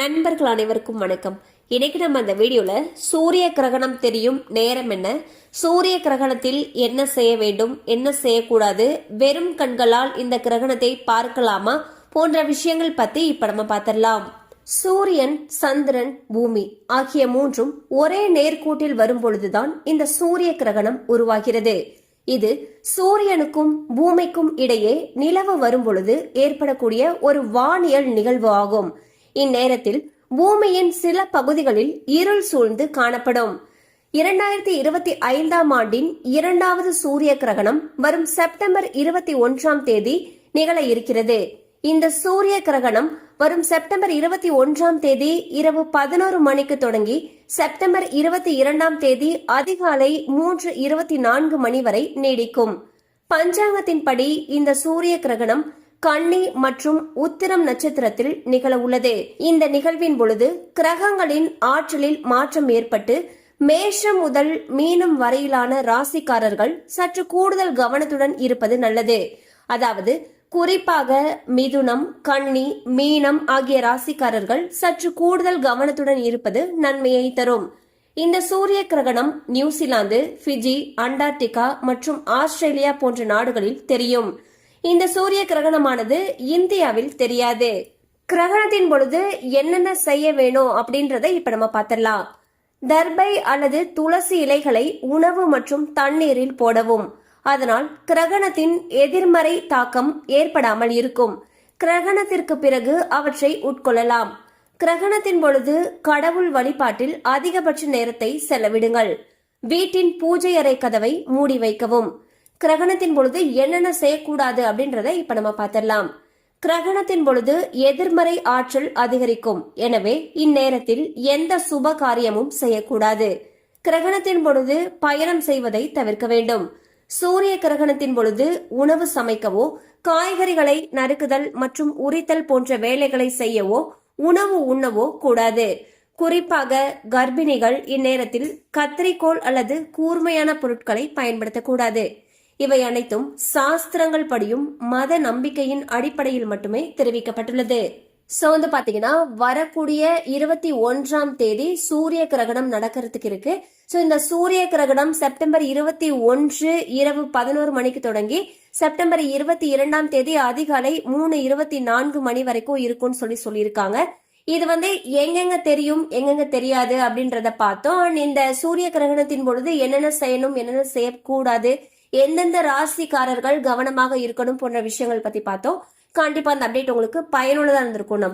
நண்பர்கள் அனைவருக்கும் வணக்கம். இன்னைக்கு நம்ம அந்த வீடியோவில் சூரிய கிரகணம் தெரியும் நேரம் என்ன? சூரிய கிரகணத்தில் என்ன செய்ய வேண்டும்? என்ன செய்யக்கூடாது? வெறும் கண்களால் இந்த கிரகணத்தை பார்க்கலாமா? போன்ற விஷயங்கள் பற்றி இப்போ நம்ம பார்த்துடலாம் சூரியன் சந்திரன் பூமி ஆகிய மூன்றும் ஒரே நேர்கோட்டில் வரும் பொழுதுதான் இந்த சூரிய கிரகணம் உருவாகிறது. இது சூரியனுக்கும் பூமிக்கும் இடையே நிலவு வரும் பொழுது ஏற்படக்கூடிய ஒரு வானியல் நிகழ்வு ஆகும். இந்நேரத்தில் பூமியின் சில பகுதிகளில் இருள் சூழ்ந்து காணப்படும். இரண்டாயிரத்தி இருபத்தி ஐந்தாம் ஆண்டின் இரண்டாவது சூரிய கிரகணம் வரும் செப்டம்பர் இருபத்தி ஒன்றாம் தேதி நிகழ இருக்கிறது. இந்த சூரிய கிரகணம் வரும் செப்டம்பர் இருபத்தி ஒன்றாம் தேதி இரவு பதினோரு மணிக்கு தொடங்கி செப்டம்பர் இருபத்தி இரண்டாம் தேதி அதிகாலை மூன்று இருபத்தி நான்கு மணி வரை நீடிக்கும். பஞ்சாங்கத்தின்படி இந்த சூரிய கிரகணம் கன்னி மற்றும் உத்திரம் நட்சத்திரத்தில் நிகழ உள்ளது இந்த நிகழ்வின் பொழுது கிரகங்களின் ஆற்றலில் மாற்றம் ஏற்பட்டு மேஷம் முதல் மீனம் வரையிலான ராசிக்காரர்கள் சற்று கூடுதல் கவனத்துடன் இருப்பது நல்லது. அதாவது குறிப்பாக மிதுனம் கன்னி மீனம் ஆகிய ராசிக்காரர்கள் சற்று கூடுதல் கவனத்துடன் இருப்பது நன்மையை தரும். இந்த சூரிய கிரகணம் நியூசிலாந்து பிஜி அண்டார்டிகா மற்றும் ஆஸ்திரேலியா போன்ற நாடுகளில் தெரியும். இந்த சூரிய கிரகணமானது இந்தியாவில் தெரியாது. கிரகணத்தின் பொழுது என்னென்ன செய்ய வேணும் அப்படின்றத இப்ப நம்ம பார்த்திடலாம். தர்பை அல்லது துளசி இலைகளை உணவு மற்றும் தண்ணீரில் போடவும். அதனால் கிரகணத்தின் எதிர்மறை தாக்கம் ஏற்படாமல் இருக்கும். கிரகணத்திற்கு பிறகு அவற்றை உட்கொள்ளலாம். கிரகணத்தின் பொழுது கடவுள் வழிபாட்டில் அதிகபட்ச நேரத்தை செலவிடுங்கள். வீட்டின் பூஜை அறை கதவை மூடி வைக்கவும். கிரகணத்தின் பொழுது என்னென்ன செய்யக்கூடாது அப்படின்றத இப்ப நம்ம பார்த்திடலாம். கிரகணத்தின் பொழுது எதிர்மறை ஆற்றல் அதிகரிக்கும். எனவே இந்நேரத்தில் எந்த சுப காரியமும் செய்யக்கூடாது. கிரகணத்தின் பொழுது பயணம் செய்வதை தவிர்க்க வேண்டும். சூரிய கிரகணத்தின் பொழுது உணவு சமைக்கவோ காய்கறிகளை நறுக்குதல் மற்றும் உரித்தல் போன்ற வேலைகளை செய்யவோ உணவு உண்ணவோ கூடாது. குறிப்பாக கர்ப்பிணிகள் இந்நேரத்தில் கத்திரிக்கோள் அல்லது கூர்மையான பொருட்களை பயன்படுத்தக்கூடாது. இவை அனைத்தும் சாஸ்திரங்கள் படியும் மத நம்பிக்கையின் அடிப்படையில் மட்டுமே தெரிவிக்கப்பட்டுள்ளது. சோ வந்து பாத்தீங்கன்னா வரக்கூடிய இருபத்தி ஒன்றாம் தேதி சூரிய கிரகணம் நடக்கிறதுக்கு இருக்கு. சோ இந்த சூரிய கிரகணம் செப்டம்பர் இருபத்தி ஒன்று இரவு பதினோரு மணிக்கு தொடங்கி செப்டம்பர் இருபத்தி இரண்டாம் தேதி அதிகாலை மூணு இருபத்தி நான்கு மணி வரைக்கும் இருக்கும்னு சொல்லி சொல்லியிருக்காங்க. இது வந்து எங்கெங்க தெரியும் எங்கெங்க தெரியாது அப்படின்றத பார்த்தோம். அண்ட் இந்த சூரிய கிரகணத்தின் பொழுது என்னென்ன செய்யணும் என்னென்ன செய்யக்கூடாது எந்தெந்த ராசிக்காரர்கள் கவனமாக இருக்கணும் போன்ற விஷயங்கள் பத்தி பார்த்தோம். கண்டிப்பா அந்த அப்டேட் உங்களுக்கு பயனுள்ளதா இருந்திருக்கும். நம்ம